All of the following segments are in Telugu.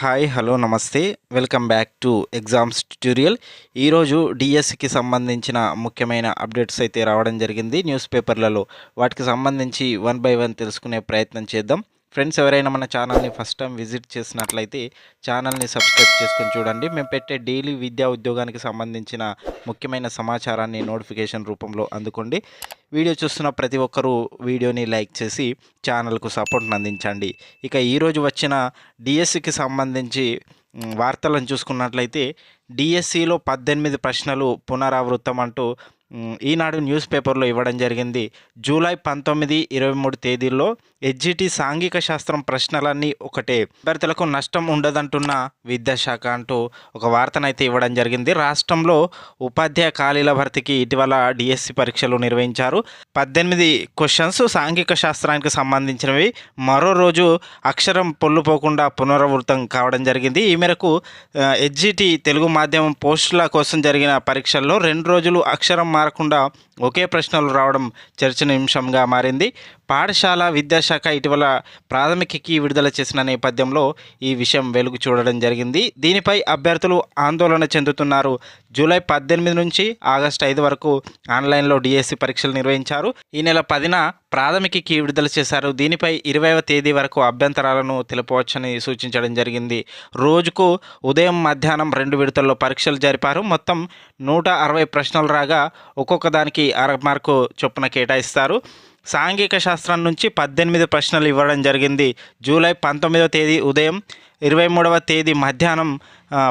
హాయ్ హలో నమస్తే. Welcome back to exams tutorial ఈరోజు డిఎస్సికి సంబంధించిన ముఖ్యమైన అప్డేట్స్ అయితే రావడం జరిగింది. న్యూస్ పేపర్లలో వాటికి సంబంధించి వన్ బై వన్ తెలుసుకునే ప్రయత్నం చేద్దాం. ఫ్రెండ్స్ ఎవరైనా మన ఛానల్ని ఫస్ట్ టైం విజిట్ చేసినట్లయితే ఛానల్ని సబ్స్క్రైబ్ చేసుకొని చూడండి. మేము పెట్టే డైలీ విద్యా ఉద్యోగానికి సంబంధించిన ముఖ్యమైన సమాచారాన్ని నోటిఫికేషన్ రూపంలో అందుకోండి. వీడియో చూస్తున్న ప్రతి ఒక్కరూ వీడియోని లైక్ చేసి ఛానల్కు సపోర్ట్ని అందించండి. ఇక ఈరోజు వచ్చిన డిఎస్సికి సంబంధించి వార్తలను చూసుకున్నట్లయితే డిఎస్సిలో పద్దెనిమిది ప్రశ్నలు పునరావృతం అంటూ ఈనాడు న్యూస్ పేపర్లో ఇవ్వడం జరిగింది. జూలై పంతొమ్మిది ఇరవై మూడు తేదీల్లో హెచ్జిటి సాంఘిక శాస్త్రం ప్రశ్నలన్నీ ఒకటే. అభ్యర్థులకు నష్టం ఉండదంటున్న విద్యాశాఖ అంటూ ఒక వార్తనైతే ఇవ్వడం జరిగింది. రాష్ట్రంలో ఉపాధ్యాయ ఖాళీల భర్తీకి ఇటీవల డిఎస్సి పరీక్షలు నిర్వహించారు. పద్దెనిమిది క్వశ్చన్స్ సాంఘిక శాస్త్రానికి సంబంధించినవి. మరో రోజు అక్షరం పొల్లుపోకుండా పునరావృతం కావడం జరిగింది. ఈ మేరకు హెచ్జిటి తెలుగు మాధ్యమం పోస్టుల కోసం జరిగిన పరీక్షల్లో రెండు రోజులు అక్షరం మారకుండా ఒకే ప్రశ్నలు రావడం చర్చనీయాంశంగా మారింది. పాఠశాల విద్యాశాఖ ఇటీవల ప్రాథమిక కీ విడుదల చేసిన నేపథ్యంలో ఈ విషయం వెలుగు చూడడం జరిగింది. దీనిపై అభ్యర్థులు ఆందోళన చెందుతున్నారు. జూలై పద్దెనిమిది నుంచి ఆగస్టు ఐదు వరకు ఆన్లైన్లో డిఎస్సి పరీక్షలు నిర్వహించారు. ఈ నెల పదిన ప్రాథమిక కీ విడుదల చేశారు. దీనిపై ఇరవైవ తేదీ వరకు అభ్యంతరాలను తెలపవచ్చని సూచించడం జరిగింది. రోజుకు ఉదయం మధ్యాహ్నం రెండు విడతల్లో పరీక్షలు జరిపారు. మొత్తం నూట అరవై ప్రశ్నలు రాగా ఒక్కొక్క దానికి అర మార్కు చొప్పున కేటాయిస్తారు. సాంఘిక శాస్త్రం నుంచి పద్దెనిమిది ప్రశ్నలు ఇవ్వడం జరిగింది. జూలై పంతొమ్మిదవ తేదీ ఉదయం ఇరవై మూడవ తేదీ మధ్యాహ్నం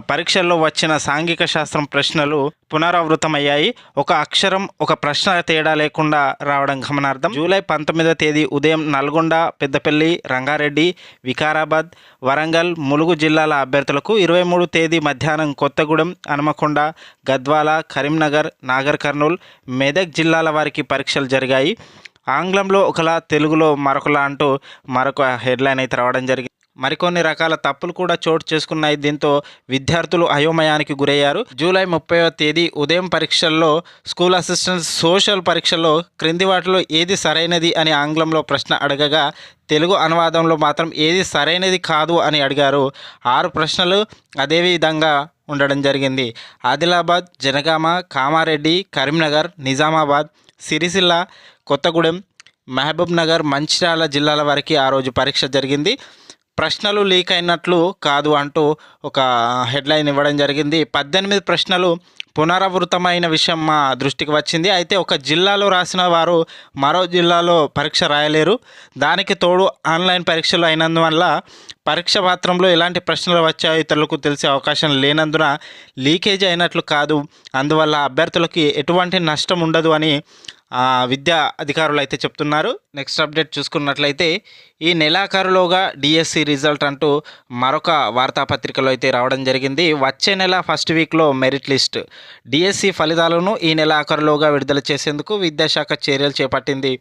పరీక్షల్లో వచ్చిన సాంఘిక శాస్త్రం ప్రశ్నలు పునరావృతమయ్యాయి. ఒక అక్షరం ఒక ప్రశ్న తేడా లేకుండా రావడం గమనార్థం జూలై పంతొమ్మిదవ తేదీ ఉదయం నల్గొండ పెద్దపల్లి రంగారెడ్డి వికారాబాద్ వరంగల్ ములుగు జిల్లాల అభ్యర్థులకు ఇరవై మూడు తేదీ మధ్యాహ్నం కొత్తగూడెం హనుమకొండ గద్వాల కరీంనగర్ నాగర్ కర్నూల్ మెదక్ జిల్లాల వారికి పరీక్షలు జరిగాయి. ఆంగ్లంలో ఒకలా తెలుగులో మరొకలా అంటూ మరొక హెడ్లైన్ అయితే రావడం జరిగింది. మరికొన్ని రకాల తప్పులు కూడా చోటు చేసుకున్నాయి. దీంతో విద్యార్థులు అయోమయానికి గురయ్యారు. జూలై ముప్పైవ తేదీ ఉదయం పరీక్షల్లో స్కూల్ అసిస్టెంట్ సోషల్ పరీక్షల్లో క్రింది వాటిలో ఏది సరైనది అని ఆంగ్లంలో ప్రశ్న అడగగా తెలుగు అనువాదంలో మాత్రం ఏది సరైనది కాదు అని అడిగారు. ఆరు ప్రశ్నలు అదే విధంగా ఉండడం జరిగింది. ఆదిలాబాద్ జనగామ కామారెడ్డి కరీంనగర్ నిజామాబాద్ సిరిసిల్ల కొత్తగూడెం మహబూబ్ నగర్ మంచిర్యాల జిల్లాల వరకు ఆ రోజు పరీక్ష జరిగింది. ప్రశ్నలు లీక్ అయినట్లు కాదు అంటూ ఒక హెడ్లైన్ ఇవ్వడం జరిగింది. పద్దెనిమిది ప్రశ్నలు పునరావృతమైన విషయం మా దృష్టికి వచ్చింది. అయితే ఒక జిల్లాలో రాసిన వారు మరో జిల్లాలో పరీక్ష రాయలేరు. దానికి తోడు ఆన్లైన్ పరీక్షలు అయినందువల్ల పరీక్ష పాత్రంలో ఎలాంటి ప్రశ్నలు వచ్చాయో ఇతరులకు తెలిసే అవకాశం లేనందున లీకేజ్ అయినట్లు కాదు. అందువల్ల అభ్యర్థులకి ఎటువంటి నష్టం ఉండదు అని విద్యా అధికారులు అయితే చెప్తున్నారు. నెక్స్ట్ అప్డేట్ చూసుకున్నట్లయితే ఈ నెలాఖరులోగా డిఎస్సి రిజల్ట్ అంటూ మరొక వార్తాపత్రికలో అయితే రావడం జరిగింది. వచ్చే నెల ఫస్ట్ వీక్లో మెరిట్ లిస్ట్ డిఎస్సి ఫలితాలను ఈ నెల ఆఖరులోగా విడుదల చేసేందుకు విద్యాశాఖ చర్యలు చేపట్టింది.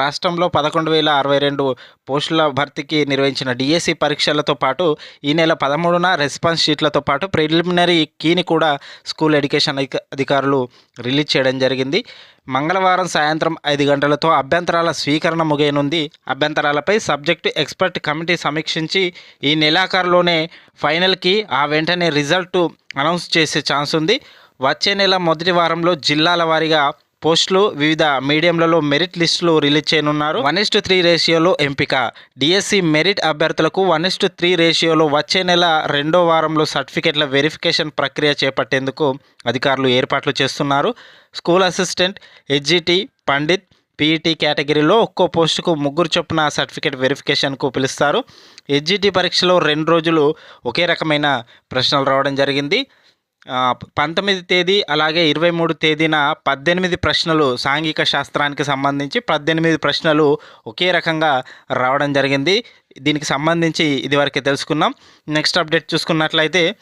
రాష్ట్రంలో పదకొండు వేల అరవై రెండు పోస్టుల భర్తీకి నిర్వహించిన డిఎస్సి పరీక్షలతో పాటు ఈ నెల పదమూడున రెస్పాన్స్ షీట్లతో పాటు ప్రిలిమినరీ కీని కూడా స్కూల్ ఎడ్యుకేషన్ అధికారులు రిలీజ్ చేయడం జరిగింది. మంగళవారం సాయంత్రం ఐదు గంటలతో అభ్యంతరాల స్వీకరణ ముగియనుంది. అభ్యంతరాలపై సబ్జెక్టు ఎక్స్పర్ట్ కమిటీ సమీక్షించి ఈ నెలాఖరులోనే ఫైనల్కి ఆ వెంటనే రిజల్ట్ అనౌన్స్ చేసే ఛాన్స్ ఉంది వచ్చే నెల మొదటి వారంలో జిల్లాల వారీగా పోస్టులు వివిధ మీడియంలలో మెరిట్ లిస్టులు రిలీజ్ చేయనున్నారు. వన్ ఇస్టు త్రీ రేషియోలో ఎంపిక. డిఎస్సి మెరిట్ అభ్యర్థులకు వన్ ఇస్టు త్రీ రేషియోలో వచ్చే నెల రెండో వారంలో సర్టిఫికెట్ల వెరిఫికేషన్ ప్రక్రియ చేపట్టేందుకు అధికారులు ఏర్పాట్లు చేస్తున్నారు. School assistant HGT Pandit PET కేటగిరీలో ఒక్కో పోస్టుకు ముగ్గురు చొప్పున సర్టిఫికేట్ వెరిఫికేషన్కు పిలుస్తారు. హెచ్జిటి పరీక్షలో రెండు రోజులు ఒకే రకమైన ప్రశ్నలు రావడం జరిగింది. పంతొమ్మిది తేదీ అలాగే ఇరవై మూడు తేదీన పద్దెనిమిది ప్రశ్నలు సాంఘిక శాస్త్రానికి సంబంధించి పద్దెనిమిది ప్రశ్నలు ఒకే రకంగా రావడం జరిగింది. దీనికి సంబంధించి ఇదివరకే తెలుసుకున్నాం. నెక్స్ట్ అప్డేట్ చూసుకున్నట్లయితే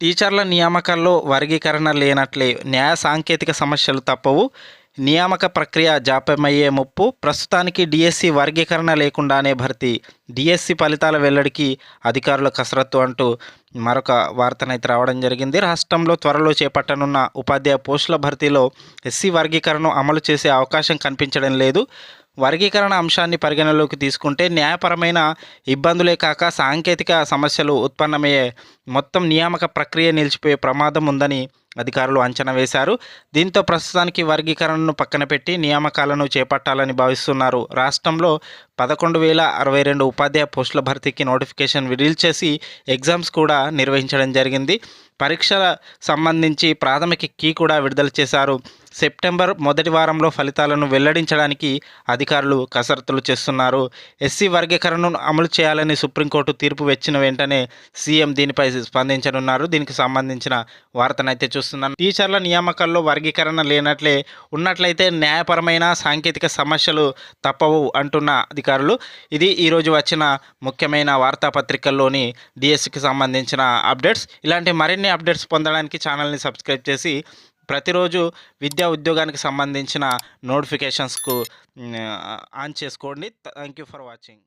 టీచర్ల నియామకాల్లో వర్గీకరణ లేనట్లే న్యాయ సాంకేతిక సమస్యలు తప్పవు. నియామక ప్రక్రియ జాప్యమయ్యే ముప్పు ప్రస్తుతానికి డిఎస్సి వర్గీకరణ లేకుండానే భర్తీ. డిఎస్సి ఫలితాల వెల్లడికి అధికారుల కసరత్తు అంటూ మరొక వార్తనైతే రావడం జరిగింది. రాష్ట్రంలో త్వరలో చేపట్టనున్న ఉపాధ్యాయ పోస్టుల భర్తీలో ఎస్సీ వర్గీకరణను అమలు చేసే అవకాశం కనిపించడం లేదు. వర్గీకరణ అంశాన్ని పరిగణలోకి తీసుకుంటే న్యాయపరమైన ఇబ్బందులే కాక సాంకేతిక సమస్యలు ఉత్పన్నమయ్యే మొత్తం నియామక ప్రక్రియ నిలిచిపోయే ప్రమాదం ఉందని అధికారులు అంచనా వేశారు. దీంతో ప్రస్తుతానికి వర్గీకరణను పక్కన పెట్టి నియామకాలను చేపట్టాలని భావిస్తున్నారు. రాష్ట్రంలో పదకొండు వేల అరవై రెండు ఉపాధ్యాయ పోస్టుల భర్తీకి నోటిఫికేషన్ రిలీజ్ చేసి ఎగ్జామ్స్ కూడా నిర్వహించడం జరిగింది. పరీక్షల సంబంధించి ప్రాథమిక కీ కూడా విడుదల చేశారు. సెప్టెంబర్ మొదటి వారంలో ఫలితాలను వెల్లడించడానికి అధికారులు కసరత్తులు చేస్తున్నారు. ఎస్సీ వర్గీకరణను అమలు చేయాలని సుప్రీంకోర్టు తీర్పు వచ్చిన వెంటనే సీఎం దీనిపై స్పందించనున్నారు. దీనికి సంబంధించిన వార్తనైతే చూస్తున్నాను. టీచర్ల నియామకాల్లో వర్గీకరణ లేనట్లే ఉన్నట్లయితే న్యాయపరమైన సాంకేతిక సమస్యలు తప్పవు అంటున్న అధికారులు. ఇది ఈరోజు వచ్చిన ముఖ్యమైన వార్తాపత్రికల్లోని డిఎస్సికి సంబంధించిన అప్డేట్స్. ఇలాంటి మరిన్ని అప్డేట్స్ పొందడానికి ఛానల్ని సబ్స్క్రైబ్ చేసి ప్రతిరోజు విద్యా ఉద్యోగానికి సంబంధించిన నోటిఫికేషన్స్కు ఆన్ చేసుకోండి. Thank you for watching.